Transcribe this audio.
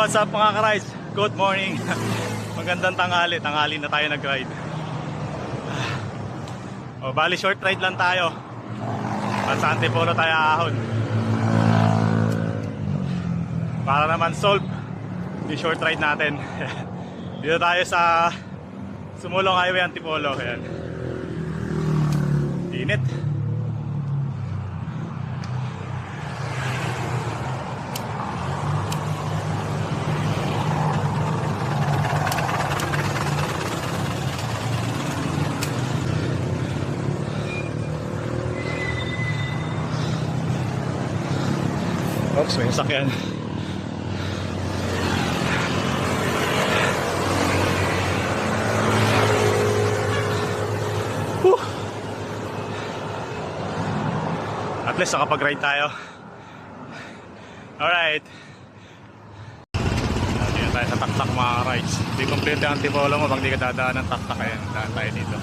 What's up mga ka-rides? Good morning. Magandang tanghali. Tanghali na tayo nag-ride. O, bali short ride lang tayo. At sa Antipolo tayo ahon. Para naman solve yung short ride natin. Dito tayo sa Sumulong Highway Antipolo. Ayan. Init. Oops, may sasakyan. Whew. At least nakapag-ride tayo. Alright. Dito tayo sa taktak mga rides. Hindi complete ang antipolo mo pag di ka dadaan ng taktak. Ayan, daan tayo dito.